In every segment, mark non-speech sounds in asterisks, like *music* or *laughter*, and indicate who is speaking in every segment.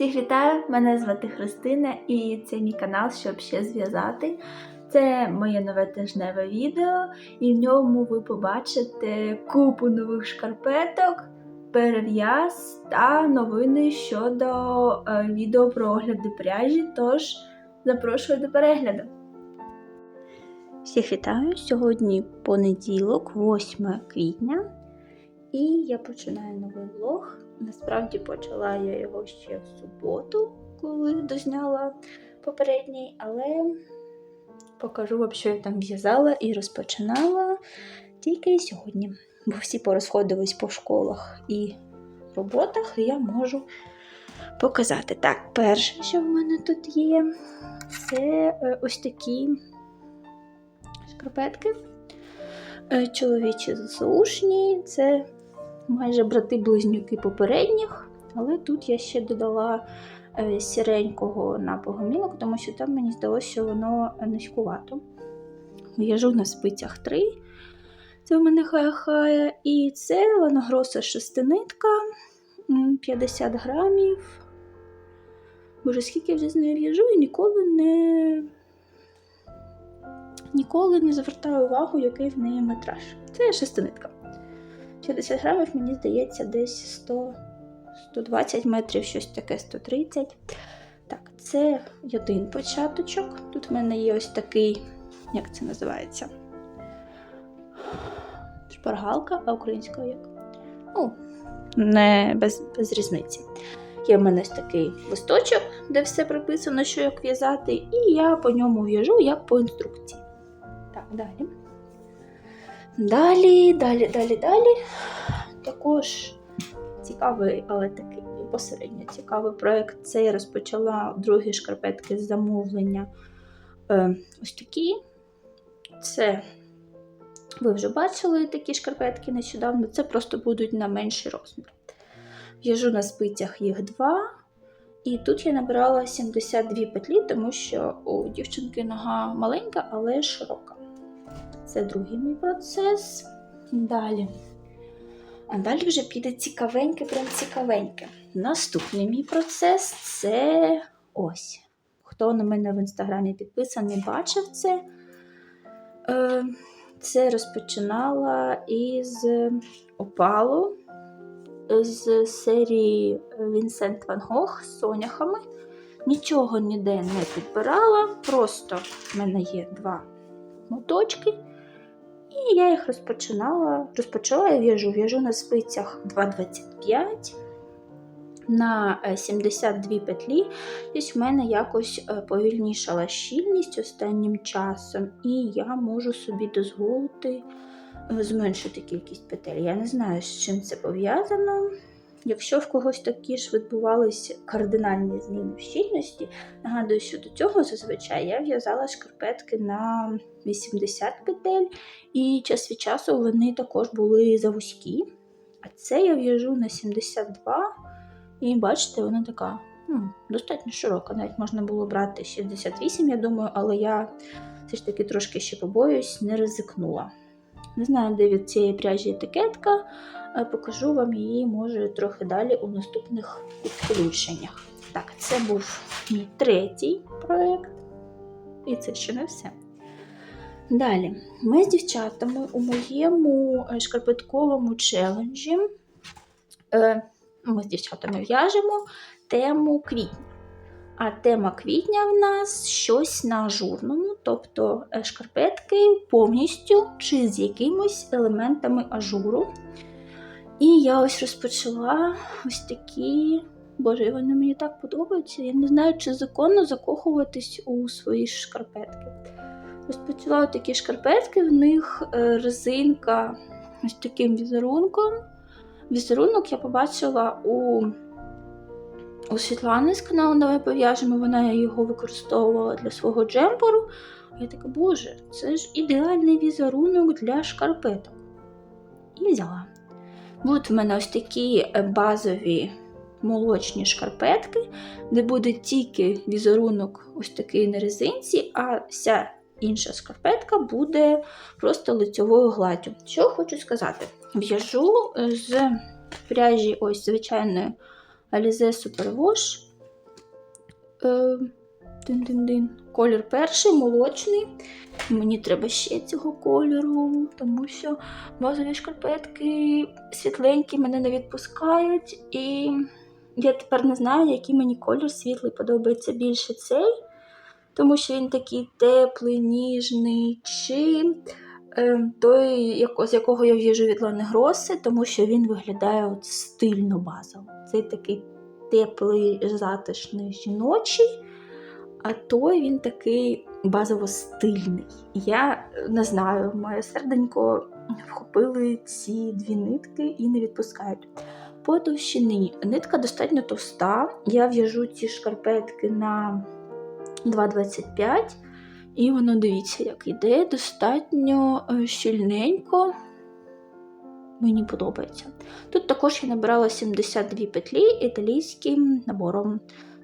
Speaker 1: Всіх вітаю! Мене звати Христина і це мій канал, щоб ще зв'язати. Це моє нове тижневе відео, і в ньому ви побачите купу нових шкарпеток, перев'яз та новини щодо е, відео про огляди пряжі. Тож запрошую до перегляду. Всіх вітаю! Сьогодні понеділок, 8 квітня, і я починаю новий влог. Насправді почала я його ще в суботу, коли дозняла попередній, але покажу вам, що я там в'язала і розпочинала тільки сьогодні. Бо всі порозходились по школах і роботах, і я можу показати. Так, перше, що в мене тут є, це е, ось такі шкарпетки. Е, Чоловічі заушні, це майже брати-близнюки попередніх, але тут я ще додала е, сіренького на погомілок, тому що там мені здалося, що воно низькувато. В'яжу на спицях 3, це в мене хая-хая. І це ланогроса шестинитка 50 грамів. Боже, скільки я вже з нею в'яжу і ніколи не ніколи не звертаю увагу, який в неї метраж. Це шестинитка. 50 грамів, мені здається, десь 100, 120 метрів, щось таке 130. Так, це один початочок. Тут в мене є ось такий, як це називається? Шпаргалка, а українською як? Ну, не без, без різниці. Є в мене такий листочок, де все прописано, що як в'язати, і я по ньому в'яжу як по інструкції. Так, далі. Далі, далі, далі, далі. Також цікавий, але такий посередньо цікавий проєкт. Це я розпочала другі шкарпетки з замовлення. Е, ось такі. Це ви вже бачили такі шкарпетки нещодавно. Це просто будуть на менший розмір. В'яжу на спицях їх два. І тут я набирала 72 петлі, тому що у дівчинки нога маленька, але широка. Це другий мій процес. Далі. А далі вже піде цікавеньке, прям цікавеньке. Наступний мій процес це ось. Хто на мене в інстаграмі підписаний, бачив це. Е, Це розпочинала із опалу з серії Вінсент Ван Гог з соняхами. Нічого ніде не підбирала, просто в мене є два моточки. І я їх розпочинала, розпочала я в'яжу, в'яжу на спицях 2,25 на 72 петлі. Ось в мене якось повільнішала щільність останнім часом, і я можу собі дозволити зменшити кількість петель. Я не знаю, з чим це пов'язано. Якщо в когось такі ж відбувалися кардинальні зміни в щільності, нагадую, що до цього зазвичай я в'язала шкарпетки на 80 петель, і час від часу вони також були завузькі. А це я в'яжу на 72, і бачите, вона така ну, достатньо широка. Навіть можна було брати 68, я думаю, але я все ж таки трошки ще побоюсь, не ризикнула. Не знаю, де від цієї пряжі етикетка. Покажу вам її, може, трохи далі у наступних підключеннях. Так, це був мій третій проєкт. І це ще не все. Далі, ми з дівчатами у моєму шкарпетковому челенджі. Ми з дівчатами в'яжемо тему квітня. А тема квітня в нас щось на ажурному, тобто шкарпетки повністю чи з якимось елементами ажуру. І я ось розпочала ось такі, боже, вони мені так подобаються. Я не знаю, чи законно закохуватись у свої шкарпетки. Розпочала такі шкарпетки, в них резинка ось таким візерунком. Візерунок я побачила у у Світлани з каналу Давай пов'яжемо, вона його використовувала для свого джемперу. Я така, боже, це ж ідеальний візерунок для шкарпеток. І взяла. Будуть в мене ось такі базові молочні шкарпетки, де буде тільки візерунок ось такий на резинці, а вся інша шкарпетка буде просто лицьовою гладдю. Що хочу сказати? В'яжу е, з пряжі ось звичайної Alize Superwash. Е, Дин-дин-дин. Колір перший, молочний. Мені треба ще цього кольору, тому що базові шкарпетки світленькі мене не відпускають. І я тепер не знаю, який мені колір світлий подобається більше цей, тому що він такий теплий, ніжний, чи той, яко- з якого я в'їжу від Лани Гроси, тому що він виглядає от стильно базово. Цей такий теплий, затишний, жіночий. А той він такий базово стильний. Я е, не знаю, моє серденько вхопили ці дві нитки і не відпускають. По товщині нитка достатньо товста. Я в'яжу ці шкарпетки на 2,25, і воно дивіться, як іде, достатньо е, щільненько. Мені подобається. Тут також я набирала 72 петлі італійським набором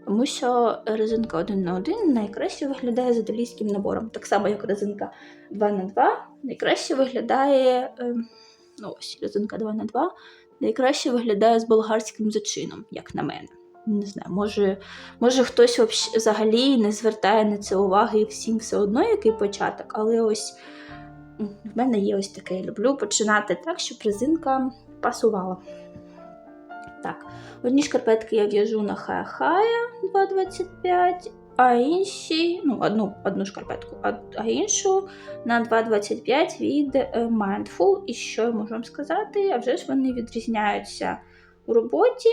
Speaker 1: тому що резинка 1 на 1 найкраще виглядає з італійським набором. Так само, як резинка 2 на 2 найкраще виглядає, е, ну ось резинка 2 на 2 найкраще виглядає з болгарським зачином, як на мене. Не знаю, може, може хтось взагалі не звертає на це уваги і всім все одно який початок, але ось в мене є ось таке. Я люблю починати так, щоб резинка пасувала. Так, одні шкарпетки я в'яжу на хая-хая 2,25, а інші, ну, одну, одну шкарпетку, а, а іншу на 2,25 від е, Mindful. І що я можу вам сказати? А вже ж вони відрізняються у роботі.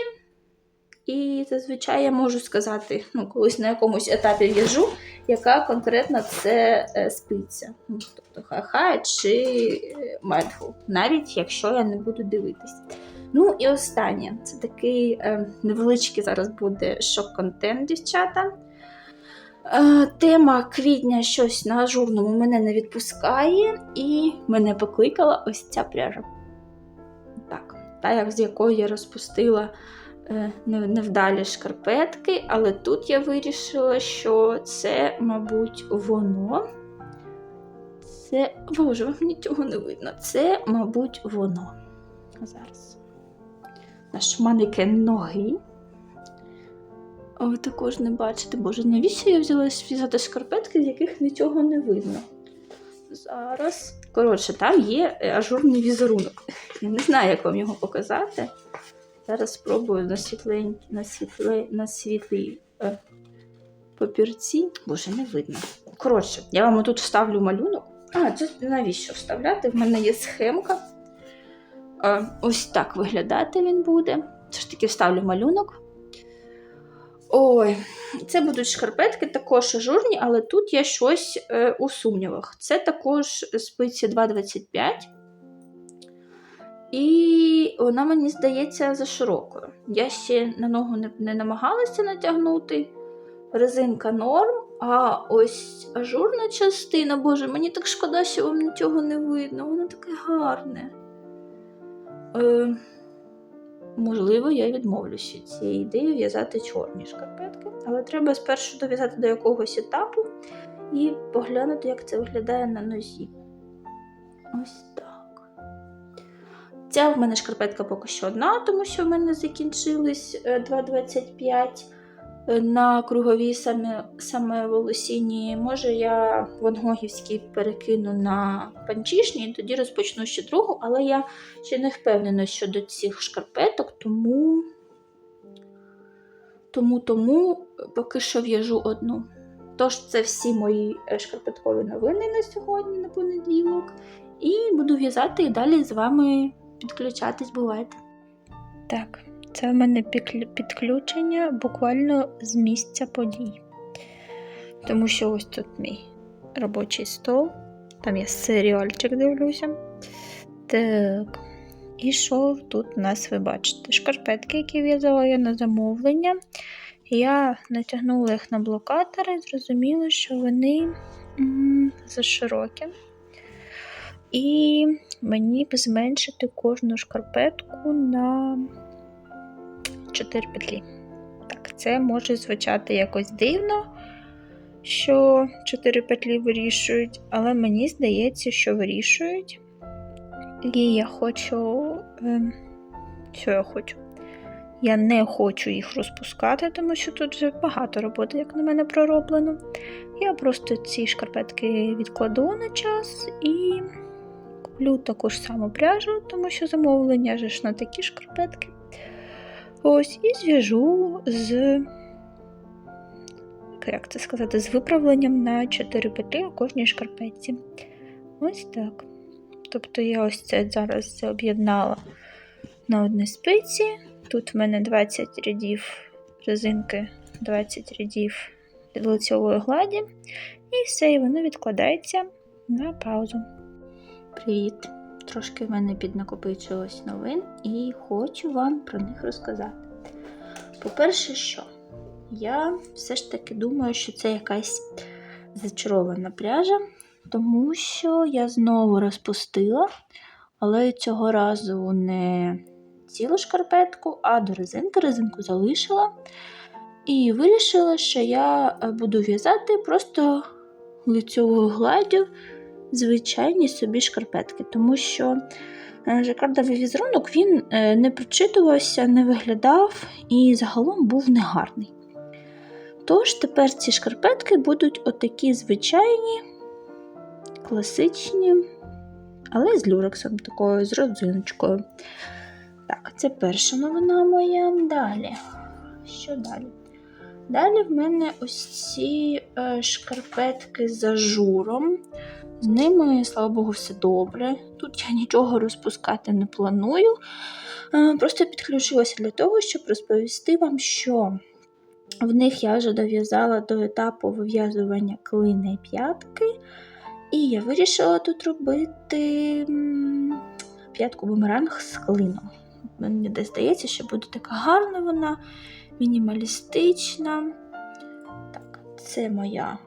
Speaker 1: І зазвичай я можу сказати, ну, колись на якомусь етапі в'яжу, яка конкретно це е, спиця. Ну, тобто хай-хай чи е, навіть якщо я не буду дивитись. Ну і останнє це такий е, невеличкий зараз буде шок-контент, дівчата. Е, тема квітня щось на ажурному мене не відпускає, і мене покликала ось ця пряжа. Так, та, як з якої я розпустила невдалі шкарпетки, але тут я вирішила, що це, мабуть, воно. Це, боже, вам нічого не видно. Це, мабуть, воно. Зараз наш манекен ноги. Ви також не бачите, боже, навіщо я взяла зв'язати шкарпетки, з яких нічого не видно? Зараз. Коротше, там є е, ажурний візерунок. Я не знаю, як вам його показати. Зараз спробую на світленькій, на, світле, на світлій е, папірці. Боже, не видно. Коротше, я вам тут вставлю малюнок. А, це навіщо вставляти? В мене є схемка. Е, Ось так виглядати він буде. Все ж таки вставлю малюнок. Ой, це будуть шкарпетки також ажурні, але тут є щось е, у сумнівах. Це також спиці 2,25. І вона, мені здається, за широкою. Я ще на ногу не, не намагалася натягнути. Резинка норм, а ось ажурна частина, боже, мені так шкода, що вам нічого не видно. Воно таке гарне. Е, можливо, я відмовлюся від цієї ідеї в'язати чорні шкарпетки, але треба спершу дов'язати до якогось етапу і поглянути, як це виглядає на нозі. Ось так. Ця в мене шкарпетка поки що одна, тому що в мене закінчились е, 2,25 е, на круговій саме, саме волосінні. Може, я вангогівський перекину на панчішні, і тоді розпочну ще другу, але я ще не впевнена щодо цих шкарпеток, тому тому, тому поки що в'яжу одну. Тож, це всі мої е, шкарпеткові новини на сьогодні, на понеділок. І буду в'язати і далі з вами підключатись, бувайте. Так, це в мене підключення буквально з місця подій. Тому що ось тут мій робочий стол. Там я серіальчик дивлюся. Так. І що тут у нас ви бачите? Шкарпетки, які в'язала я на замовлення. Я натягнула їх на блокатори, зрозуміла, що вони м, заширокі. І мені б зменшити кожну шкарпетку на 4 петлі. Так, це може звучати якось дивно, що 4 петлі вирішують, але мені здається, що вирішують. І я хочу. Ем, що я хочу? Я не хочу їх розпускати, тому що тут вже багато роботи, як на мене, пророблено. Я просто ці шкарпетки відкладу на час і куплю таку ж саму пряжу, тому що замовлення ж на такі шкарпетки. Ось, і зв'яжу з. Як це сказати, з виправленням на 4 петлі у кожній шкарпетці. Ось так. Тобто я ось це зараз це об'єднала на одній спиці. Тут в мене 20 рядів резинки, 20 рядів лицьової гладі. І все, і воно відкладається на паузу. Привіт! Трошки в мене піднакопичилось новин і хочу вам про них розказати. По-перше, що? Я все ж таки думаю, що це якась зачарована пряжа, тому що я знову розпустила, але цього разу не цілу шкарпетку, а до резинки резинку залишила. І вирішила, що я буду в'язати просто лицьовою гладдю звичайні собі шкарпетки, тому що е, жакардовий візерунок він е, не прочитувався, не виглядав і загалом був негарний. Тож тепер ці шкарпетки будуть отакі звичайні, класичні, але з люрексом такою, з родзиночкою. Так, це перша новина моя. Далі. Що далі? Далі в мене ось ці е, шкарпетки з ажуром. З ними, слава Богу, все добре. Тут я нічого розпускати не планую. Е, просто підключилася для того, щоб розповісти вам, що в них я вже дов'язала до етапу вив'язування клини і п'ятки. І я вирішила тут робити п'ятку бумеранг з клином. Мені десь здається, що буде така гарна вона, мінімалістична. Так, це моя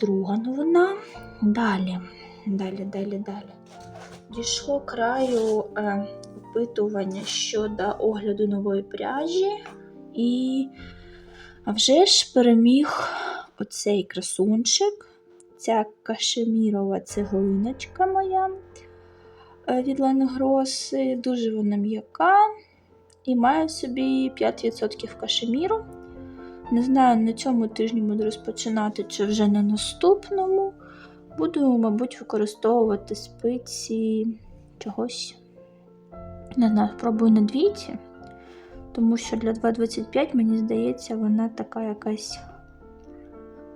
Speaker 1: друга новина. Далі, далі, далі, далі. Дійшло краю е, опитування щодо огляду нової пряжі. І вже ж переміг оцей красунчик, ця кашемірова цеглиночка моя е, від Ленгроси. Дуже вона м'яка і має собі 5% кашеміру. Не знаю, на цьому тижні буду розпочинати чи вже на наступному. Буду, мабуть, використовувати спиці чогось. Не знаю, спробую на двійці, тому що для 2,25, мені здається, вона така якась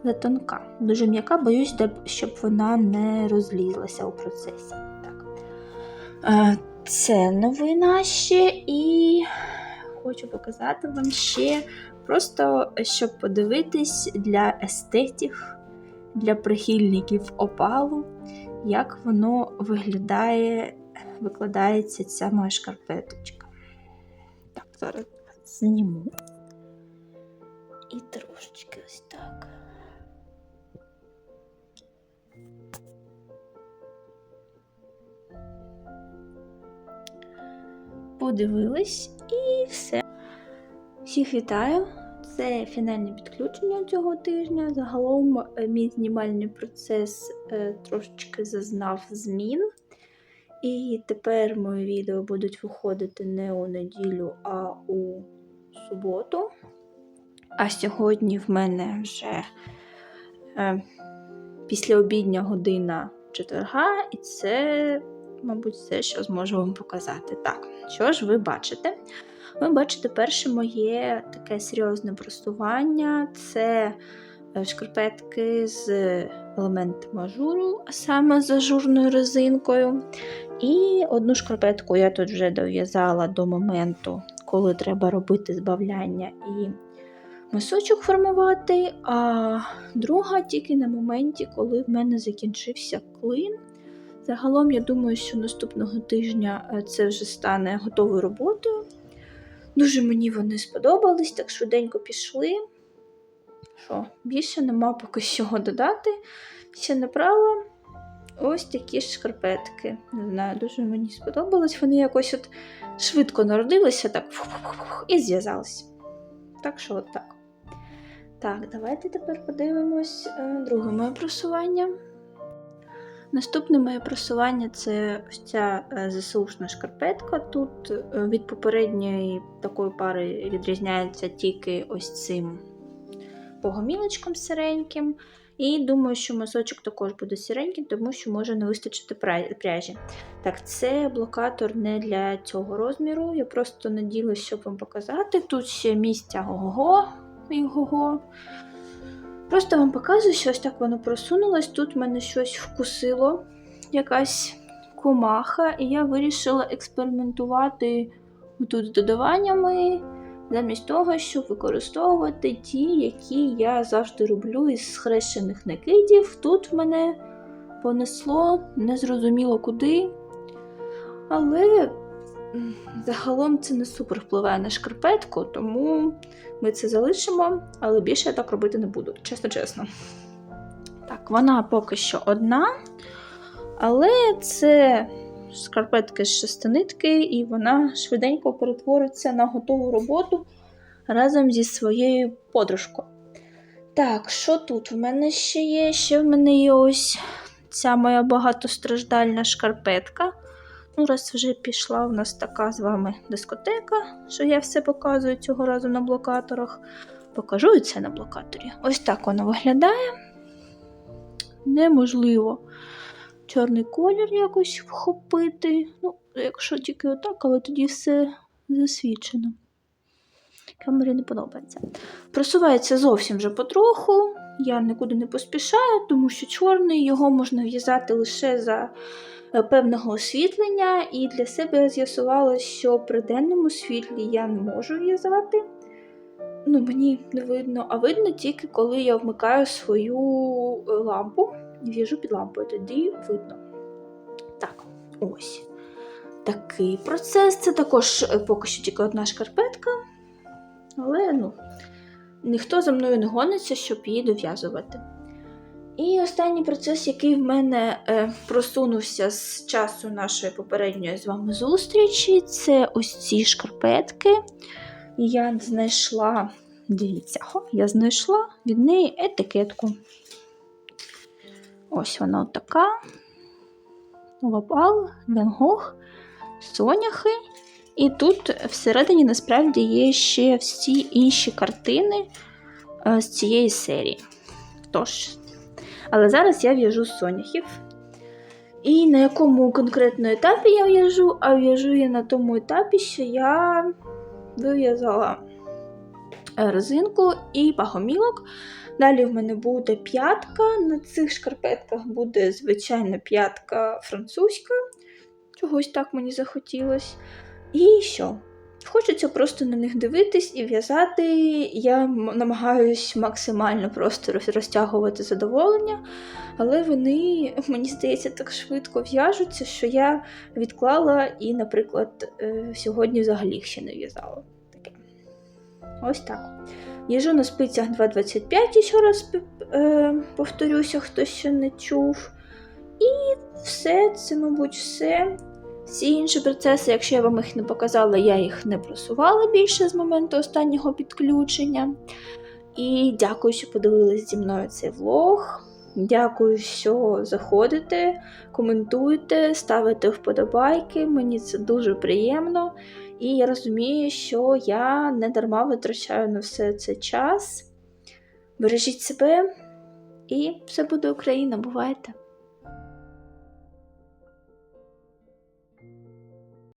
Speaker 1: затонка. Дуже м'яка, боюсь, щоб вона не розлізлася у процесі. Так. Це новина ще і хочу показати вам ще просто, щоб подивитись для естетів для прихильників опалу, як воно виглядає, викладається ця моя шкарпеточка. Так, зараз зніму. І трошечки ось так. Подивились і все. Всіх вітаю! Це фінальне підключення цього тижня. Загалом е, мій знімальний процес е, трошечки зазнав змін. І тепер мої відео будуть виходити не у неділю, а у суботу. А сьогодні в мене вже е, післяобідня година четверга, і це, мабуть, все, що зможу вам показати. Так, що ж ви бачите? Ви бачите перше моє таке серйозне просування це е, шкарпетки з елементами ажуру, а саме з ажурною резинкою. І одну шкарпетку я тут вже дов'язала до моменту, коли треба робити збавляння і мисочок формувати. А друга тільки на моменті, коли в мене закінчився клин. Загалом, я думаю, що наступного тижня е, це вже стане готовою роботою. Дуже мені вони сподобались, так швиденько пішли. Що, більше нема поки що додати. Ще направила ось такі ж шкарпетки. Не знаю, дуже мені сподобалось. Вони якось от швидко народилися, так і зв'язалися. Так що от так. Так, давайте тепер подивимось е, друге моє просування. Наступне моє просування це ось ця е, ЗСУшна шкарпетка. Тут е, від попередньої такої пари відрізняється тільки ось цим погомілочком сиреньким. І думаю, що мазочок також буде сіренький, тому що може не вистачити пряжі. Так, це блокатор не для цього розміру. Я просто наділась, щоб вам показати. Тут ще місця го-го і го-го. Просто вам показую, що ось так воно просунулось. Тут мене щось вкусило, якась комаха, і я вирішила експериментувати тут з додаваннями, замість того, щоб використовувати ті, які я завжди роблю із схрещених накидів. Тут мене понесло незрозуміло куди. Але загалом це не супер впливає на шкарпетку, тому ми це залишимо, але більше я так робити не буду, чесно чесно. Так, вона поки що одна, але це шкарпетки з шестинитки, і вона швиденько перетвориться на готову роботу разом зі своєю подружкою. Так, що тут в мене ще є? Ще в мене є ось ця моя багатостраждальна шкарпетка. Ну, раз вже пішла у нас така з вами дискотека, що я все показую цього разу на блокаторах. Покажу і це на блокаторі. Ось так вона виглядає. Неможливо чорний колір якось вхопити. Ну, якщо тільки отак, але тоді все засвічено. Камері не подобається. Просувається зовсім вже потроху. Я нікуди не поспішаю, тому що чорний його можна в'язати лише за е, певного освітлення, і для себе я з'ясувала, що при денному світлі я не можу в'язати. Ну, мені не видно, а видно тільки коли я вмикаю свою е, лампу в'яжу під лампою, тоді видно. Так, ось. Такий процес. Це також е, поки що тільки одна шкарпетка. Але ну, ніхто за мною не гониться, щоб її дов'язувати. І останній процес, який в мене е, просунувся з часу нашої попередньої з вами зустрічі, це ось ці шкарпетки. Я знайшла, дивіться, я знайшла від неї етикетку. Ось вона така. Лопал, Венгог, Соняхи. І тут всередині насправді є ще всі інші картини е, з цієї серії. Тож, але зараз я в'яжу соняхів. І на якому конкретно етапі я в'яжу, а в'яжу я на тому етапі, що я вив'язала е, резинку і пагомілок. Далі в мене буде п'ятка. На цих шкарпетках буде звичайна п'ятка французька. Чогось так мені захотілося. І що? Хочеться просто на них дивитись і в'язати. Я намагаюсь максимально просто розтягувати задоволення, але вони, *laughs* мені здається, так швидко в'яжуться, що я відклала і, наприклад, е, сьогодні взагалі ще не в'язала. Ось так. Їжу на спицях 2,25, ще раз е, повторюся, хто ще не чув. І все, це, мабуть, все. Всі інші процеси, якщо я вам їх не показала, я їх не просувала більше з моменту останнього підключення. І дякую, що подивились зі мною цей влог. Дякую, що заходите, коментуєте, ставите вподобайки. Мені це дуже приємно. І я розумію, що я не дарма витрачаю на все це час. Бережіть себе, і все буде Україна, бувайте!